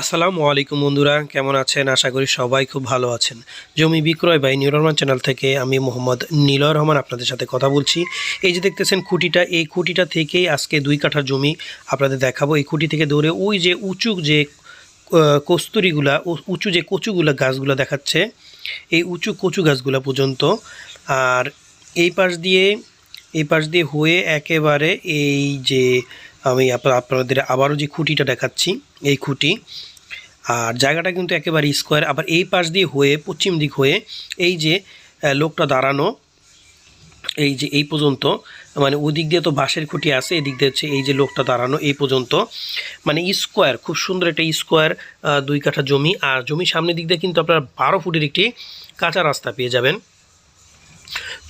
আসসালামু আলাইকুম বন্ধুরা, কেমন আছেন? আশা করি সবাই খুব ভালো আছেন। জমি বিক্রয় বাই নীল রহমান চ্যানেল থেকে আমি মোহাম্মদ নীলয় রহমান আপনাদের সাথে কথা বলছি। এই যে দেখতেছেন খুঁটিটা, এই খুঁটিটা থেকেই আজকে দুই কাঠা জমি আপনাদের দেখাবো। এই খুঁটি থেকে ধরে ওই যে উঁচু যে কস্তুরিগুলা উঁচু যে কচুগুলা গাছগুলো দেখাচ্ছে, এই উঁচু কচু গাছগুলা পর্যন্ত। আর এই পাশ দিয়ে, এই পাশ দিয়ে হয়ে একেবারে এই যে আমি আপ- আপনাদের আবারও যে খুঁটিটা দেখাচ্ছি, এই খুঁটি, আর জায়গাটা কিন্তু একেবারে স্কোয়ার আবার এই পাশ দিয়ে হয়ে, পশ্চিম দিক হয়ে, এই যে লোকটা দাঁড়ানো, এই যে, এই পর্যন্ত মানে ওদিক দিয়ে তো বাঁশের খুঁটি আছে, এদিক দিয়ে হচ্ছে এই যে লোকটা দাঁড়ানো, এই পর্যন্ত মানে স্কোয়ার খুব সুন্দর একটা স্কোয়ার দুই কাঠা জমি, আর জমির সামনের দিক দিয়ে কিন্তু আপনারা বারো ফুটের একটি কাঁচা রাস্তা পেয়ে যাবেন।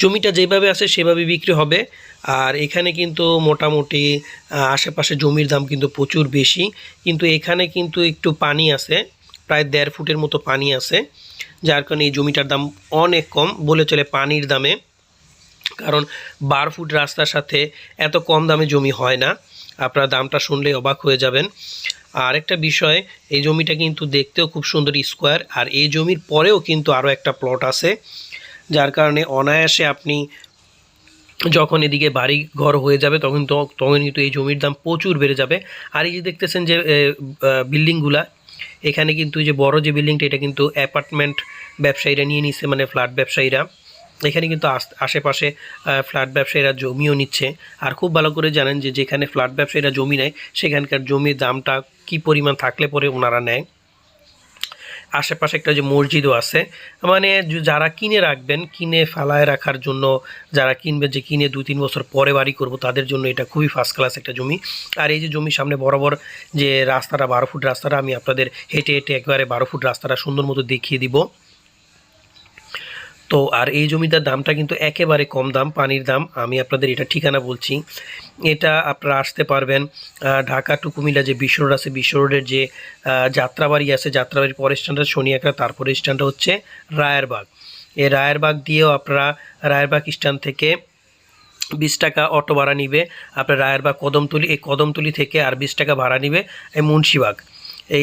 জমিটা যেভাবে আছে সেভাবে বিক্রি হবে। আর এখানে কিন্তু মোটামুটি আশেপাশে জমির দাম কিন্তু প্রচুর বেশি। কিন্তু এখানে কিন্তু একটু পানি আছে, প্রায় দেড় ফুটের মতো পানি আছে, যার কারণে এই জমিটার দাম অনেক কম, বলে চলে পানির দামে। কারণ বারো ফুট রাস্তার সাথে এত কম দামে জমি হয় না। আপনারা দামটা শুনলে অবাক হয়ে যাবেন। আর একটা বিষয়, এই জমিটা কিন্তু দেখতেও খুব সুন্দর স্কোয়ার। আর এই জমির পরেও কিন্তু আরও একটা প্লট আছে। যার কারণে অনায়াসে আপনি যখন এদিকে বাড়ি ঘর হয়ে যাবে, তখন তো তখন কিন্তু এই জমির দাম প্রচুর বেড়ে যাবে। আর এই যে দেখতেছেন যে বিল্ডিংগুলা, এখানে কিন্তু যে বড় যে বিল্ডিংটা, এটা কিন্তু অ্যাপার্টমেন্ট ব্যবসায়ীরা নিয়ে নিচ্ছে মানে ফ্ল্যাট ব্যবসায়ীরা। এখানে কিন্তু আশেপাশে ফ্ল্যাট ব্যবসায়ীরা জমিও নিচ্ছে। আর খুব ভালো করে জানেন যে, যেখানে ফ্ল্যাট ব্যবসায়ীরা জমি নেয়, সেখানকার জমির দামটা কি পরিমাণ থাকলে পরে ওনারা নেয়। আশেপাশে একটা যে মসজিদও আছে মানে যারা কিনে রাখবেন, কিনে ফেলায় রাখার জন্য, যারা কিনবে যে কিনে দুই তিন বছর পরে বাড়ি করব, তাদের জন্য এটা খুবই ফার্স্ট ক্লাস একটা জমি। আর এই যে জমির সামনে বরাবর যে রাস্তাটা, বারো ফুট রাস্তাটা, আমি আপনাদের হেঁটে হেঁটে একবারে বারো ফুট রাস্তাটা সুন্দর মতো দেখিয়ে দিব। তো আর এই জমিটার দামটা কিন্তু একেবারে কম দাম, পানির দাম। আমি আপনাদের এটা ঠিকানা বলছি। এটা আপনারা আসতে পারবেন ঢাকা টু কুমিল্লা যে বিশ্ব রোড আছে বিশ্ব রোডের যে যাত্রাবাড়ি আছে, যাত্রাবাড়ির পরের স্ট্যান্ডটা শনিয়াকড়া তারপরে স্ট্যান্ডটা হচ্ছে রায়েরবাগ। এই রায়েরবাগ দিয়েও আপনারা রায়েরবাগ স্ট্যান্ড থেকে বিশ টাকা অটো ভাড়া নিবে। আপনার রায়েরবাগ কদমতলি, এই কদমতলি থেকে আর বিশ টাকা ভাড়া নিবে এই মুন্সিবাগ।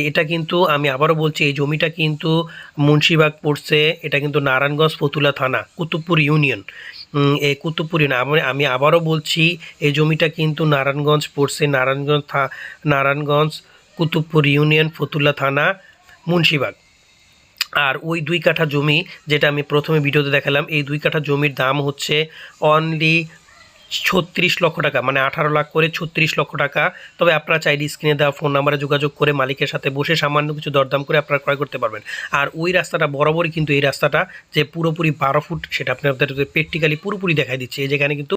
এটা কিন্তু আমি আবারও বলছি, এই জমিটা কিন্তু মুন্সিবাগ পড়ছে, এটা কিন্তু নারায়ণগঞ্জ ফতুলা থানা, কুতুবপুর ইউনিয়ন। এই কুতুবপুর ইউনিয়ন, আমি আবারও বলছি, এই জমিটা কিন্তু নারায়ণগঞ্জ পড়ছে, নারায়ণগঞ্জ নারায়ণগঞ্জ কুতুবপুর ইউনিয়ন ফতুল্লা থানা, মুন্সিবাগ। আর ওই দুই কাঠা জমি যেটা আমি প্রথমে ভিডিওতে দেখালাম, এই দুই কাঠা জমির দাম হচ্ছে অনলি ছত্রিশ লক্ষ টাকা মানে আঠারো লাখ করে ছত্রিশ লক্ষ টাকা। তবে আপনারা চাইলে স্ক্রিনে দেওয়া ফোন নাম্বারে যোগাযোগ করে মালিকের সাথে বসে সামান্য কিছু দরদাম করে আপনারা ক্রয় করতে পারবেন। আর ওই রাস্তাটা বরাবরই কিন্তু এই রাস্তাটা যে পুরোপুরি বারো ফুট, সেটা আপনাদের প্র্যাকটিক্যালি পুরোপুরি দেখাই দিচ্ছে। এই যেখানে কিন্তু